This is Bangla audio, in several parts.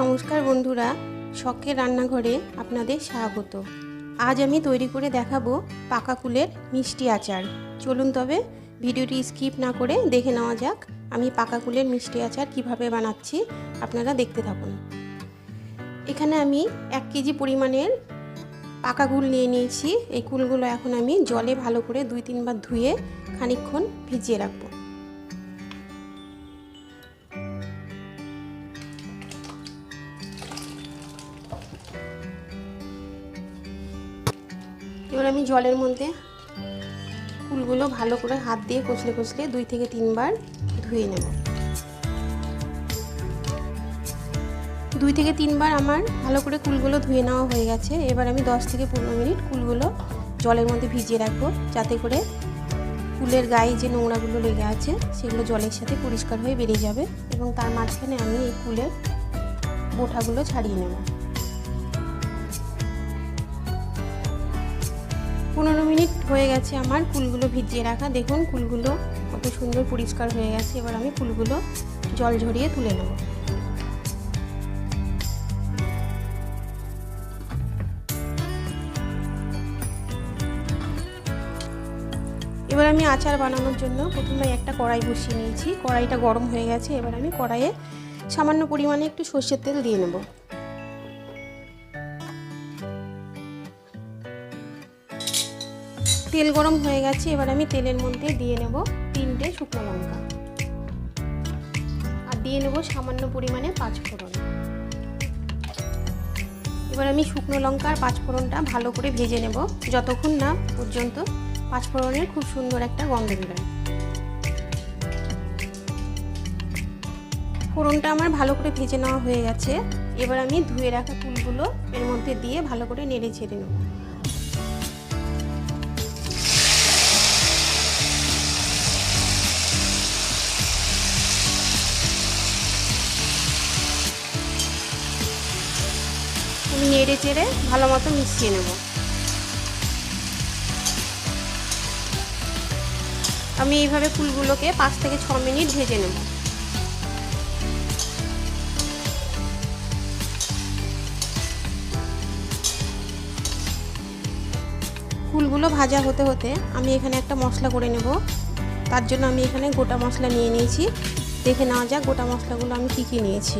নমস্কার বন্ধুরা, শখের রান্নাঘরে আপনাদের স্বাগত। আজ আমি তৈরি করে দেখাবো পাকা কুলের মিষ্টি আচার। চলুন তবে ভিডিওটি স্কিপ না করে দেখে নেওয়া যাক, আমি পাকা কুলের মিষ্টি আচার কীভাবে বানাচ্ছি আপনারা দেখতে থাকুন। এখানে আমি এক কেজি পরিমাণের পাকা কুল নিয়ে নিয়েছি। এই কুলগুলো এখন আমি জলে ভালো করে দুই তিনবার ধুয়ে খানিকক্ষণ ভিজিয়ে রাখব। আমি জলের মধ্যে ফুলগুলো ভালো করে হাত দিয়ে কচলে কচলে দুই থেকে তিনবার ধুয়ে নেব। দুই থেকে তিনবার আমার ভালো করে কুলগুলো ধুয়ে নেওয়া হয়ে গেছে। এবার আমি দশ থেকে পনেরো মিনিট কুলগুলো জলের মধ্যে ভিজিয়ে রাখব, যাতে করে ফুলের গায়ে যে নোংরাগুলো লেগে আছে সেগুলো জলের সাথে পরিষ্কার হয়ে বেরিয়ে যাবে এবং তার মাঝখানে আমি এই কুলের বোঠাগুলো ছাড়িয়ে নেব। পনেরো মিনিট হয়ে গেছে আমার ফুলগুলো ভিজিয়ে রাখা। দেখুন ফুলগুলো কত সুন্দর পরিষ্কার হয়ে গেছে। এবার আমি ফুলগুলো জল ঝরিয়ে তুলে নেব। এবার আমি আচার বানানোর জন্য প্রথমে একটা কড়াই বসিয়ে নিয়েছি। কড়াইটা গরম হয়ে গেছে। এবার আমি কড়াইয়ে সামান্য পরিমাণে একটু সর্ষের তেল দিয়ে নেব। তেল গরম হয়ে গেছে, এবার আমি তেলের মধ্যে দিয়ে নেব তিনটে শুকনো লঙ্কা। আর দিয়ে নেব সামান্য পরিমাণে পাঁচফোড়ন। এবার আমি শুকনো লঙ্কা আর পাঁচফোড়নটা ভালো করে ভেজে নেব, যতক্ষণ না পর্যন্ত পাঁচফোড়নের খুব সুন্দর একটা গন্ধ বেরোয়। ফোড়নটা আমার ভালো করে ভেজে নেওয়া হয়ে গেছে, এবার আমি ধুয়ে রাখা ফুলগুলো এর মধ্যে দিয়ে ভালো করে নেড়ে ছেড়ে নেব। নেড়ে চেড়ে ভালো মতো মিশিয়ে নেব। আমি এইভাবে ফুলগুলোকে পাঁচ থেকে ছ মিনিট ভেজে নেব। ফুলগুলো ভাজা হতে হতে আমি এখানে একটা মশলা করে নেব। তার জন্য আমি এখানে গোটা মশলা নিয়ে নিয়েছি। দেখে নেওয়া যাক গোটা মশলাগুলো আমি কী কী নিয়েছি।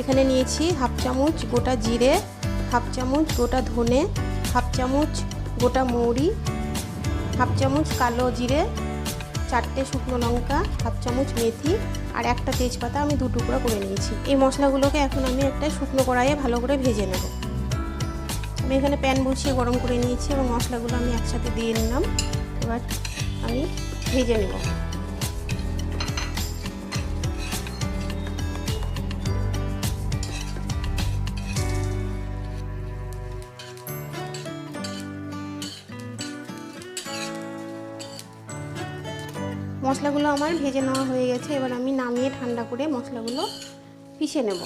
এখানে নিয়েছি হাফ চামচ গোটা জিরে হাফ চামচ গোটা ধনে, হাফ চামচ গোটা মৌরি, হাফ চামচ কালো জিরে, চারটে শুকনো লঙ্কা, হাফ চামচ মেথি আর একটা তেজপাতা আমি দু টুকরো করে নিয়েছি। এই মশলাগুলোকে এখন আমি একটা শুকনো কড়াইয়ে ভালো করে ভেজে নেব। আমি এখানে প্যান বসিয়ে গরম করে নিয়েছি এবং মশলাগুলো আমি একসাথে দিয়ে নিলাম। এবার আমি ভেজে নেব। মশলাগুলো আমার ভেজে নেওয়া হয়ে গেছে। এবার আমি নামিয়ে ঠান্ডা করে মশলাগুলো পিষে নেব।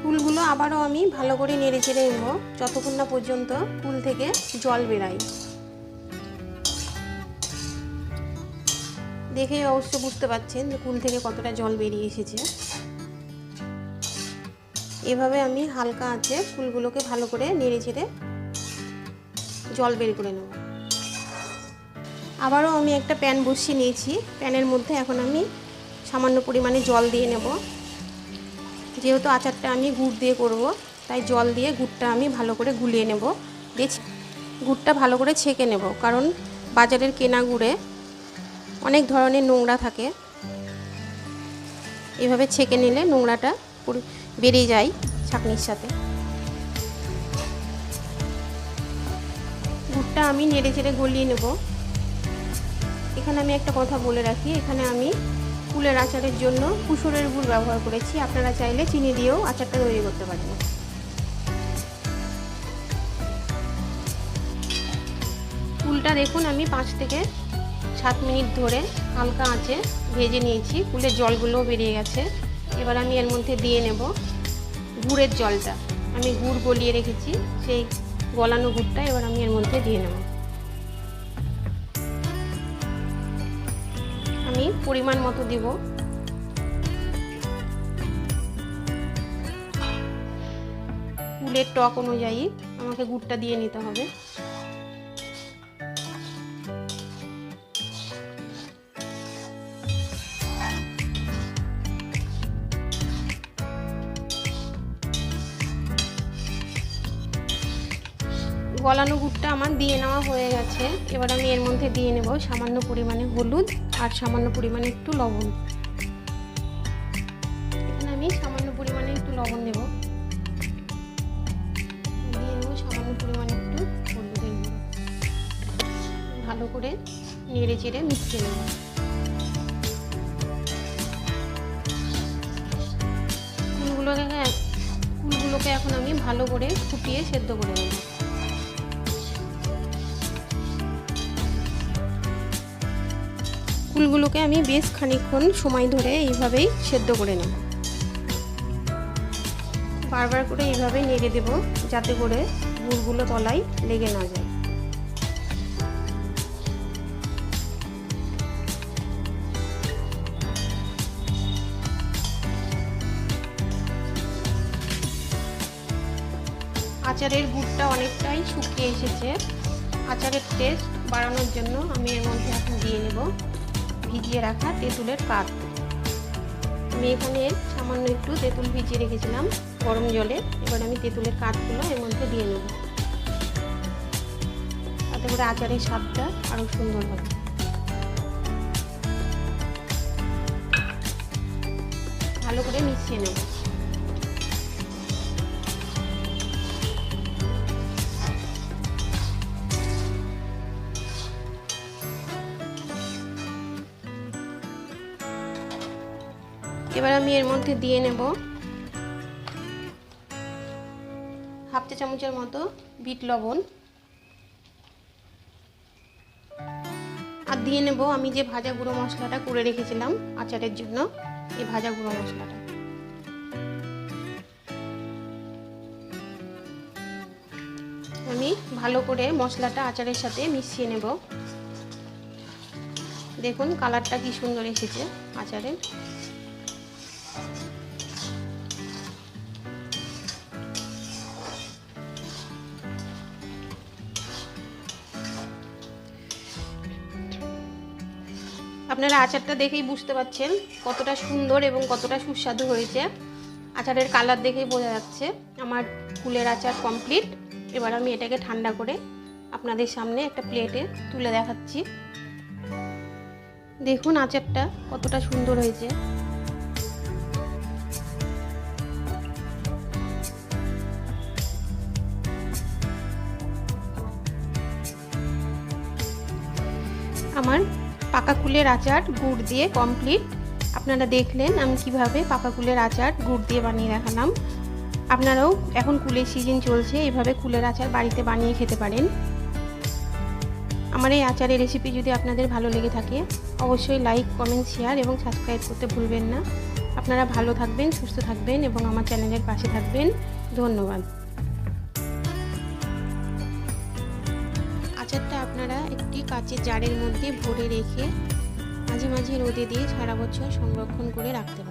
ফুলগুলো আবারও আমি ভালো করে নেড়ে চেড়ে নেব, যতক্ষণ না পর্যন্ত ফুল থেকে জল বেরায়। দেখে অবশ্য বুঝতে পারছেন যে কুল থেকে কতটা জল বেরিয়ে এসেছে। এভাবে আমি হালকা আছে ফুলগুলোকে ভালো করে নেড়ে ছেড়ে জল বের করে নেব। আবারও আমি একটা প্যান বসিয়ে নিয়েছি। প্যানের মধ্যে এখন আমি সামান্য পরিমাণে জল দিয়ে নেব। যেহেতু আচারটা আমি গুড় দিয়ে করব, তাই জল দিয়ে গুড়টা আমি ভালো করে গুলিয়ে নেব। দিয়ে গুড়টা ভালো করে ছেঁকে নেব, কারণ বাজারের কেনা গুড়ে অনেক ধরনের নোংরা থাকে। এভাবে ছেঁকে নিলে নোংরাটা বেরিয়ে যায় ছাঁকনির সাথে। গুড়টা আমি নেড়ে চেড়ে গলিয়ে নেব। এখানে আমি একটা কথা বলে রাখি, এখানে আমি ফুলের আচারের জন্য কুসুরের গুড় ব্যবহার করেছি। আপনারা চাইলে চিনি দিয়েও আচারটা তৈরি করতে পারেন। ফুলটা দেখুন, আমি পাঁচ থেকে সাত মিনিট ধরে হালকা আঁচে ভেজে নিয়েছি। ফুলের জলগুলোও বেরিয়ে গেছে। এবার আমি এর মধ্যে দিয়ে নেব গুড়ের জলটা। আমি গুড় গলিয়ে রেখেছি, সেই গলানো গুড়টা এবার আমি এর মধ্যে দিয়ে নেব। আমি পরিমাণ মতো দেব। কুলের টক অনুযায়ী আমাকে গুড়টা দিয়ে নিতে হবে। গলানো গুড়টা আমার দিয়ে নেওয়া হয়ে গেছে। এবার আমি এর মধ্যে দিয়ে নেব সামান্য পরিমাণে হলুদ আর সামান্য পরিমাণে একটু লবণ। এখানে আমি সামান্য পরিমাণে একটু লবণ দেব। দিয়ে নেব সামান্য পরিমাণে একটু হলুদের গুঁড়ো। ভালো করে নেড়ে চেড়ে মিশিয়ে নেব। ফুলগুলোকে ফুলগুলোকে এখন আমি ভালো করে ফুটিয়ে সেদ্ধ করে নেব। ফুলগুলোকে আমি বেশ খানিকক্ষণ সময় ধরে এইভাবেই সেদ্ধ করে নেব। বারবার করে এইভাবে নেড়ে দেব যাতে করে গুড়গুলো তলায় লেগে না যায়। আচারের গুড়টা অনেকটাই শুকিয়ে এসেছে। আচারের টেস্ট বাড়ানোর জন্য আমি এর মধ্যে এখন দিয়ে নেব। ভিজিয়ে রাখা তেঁতুলের পাত। আমি এখানে সামান্য একটু তেঁতুল ভিজিয়ে রেখেছিলাম গরম জলে। এবার আমি তেঁতুলের কাঠগুলো এর মধ্যে দিয়ে নেব। তাতে করে আচারের স্বাদটা আরও সুন্দর হবে। ভালো করে মিশিয়ে নেব। এবার আমি এর মধ্যে দিয়ে নেব হাফ চা চামচের মতো বিট লবণ। আর দিয়ে নেব আমি যে ভাজা গুঁড়ো মশলাটা করে রেখেছিলাম আচারের জন্য, এই ভাজা গুঁড়ো মশলাটা। আমি ভালো করে মশলাটা আচারের সাথে মিশিয়ে নেব। দেখুন কালারটা কি সুন্দর এসেছে আচারের। আপনারা আচারটা দেখেই বুঝতে পারছেন কতটা সুন্দর এবং কতটা সুস্বাদু হয়েছে। আচারের কালার দেখেই বোঝা যাচ্ছে। আমার ফুলের আচার কমপ্লিট এবার আমি এটাকে ঠান্ডা করে আপনাদের সামনে একটা প্লেটে তুলে দেখাচ্ছি। দেখুন আচারটা কতটা সুন্দর হয়েছে। পাকা কুলের আচার, গুড় দিয়ে কমপ্লিট আপনারা দেখলেন আমি কীভাবে পাকা কুলের আচার, গুড় দিয়ে বানিয়ে দেখালাম। আপনারাও এখন কুলের সিজন চলছে, এভাবে কুলের আচার বাড়িতে বানিয়ে খেতে পারেন। আমার এই আচারের রেসিপি যদি আপনাদের ভালো লেগে থাকে, অবশ্যই লাইক কমেন্ট শেয়ার এবং সাবস্ক্রাইব করতে ভুলবেন না। আপনারা ভালো থাকবেন, সুস্থ থাকবেন এবং আমার চ্যানেলের পাশে থাকবেন। ধন্যবাদ। কাচের জারের মধ্যে ভরে রেখে মাঝে মাঝে রোদে দিয়ে সারা বছর সংরক্ষণ করে রাখতে পারেন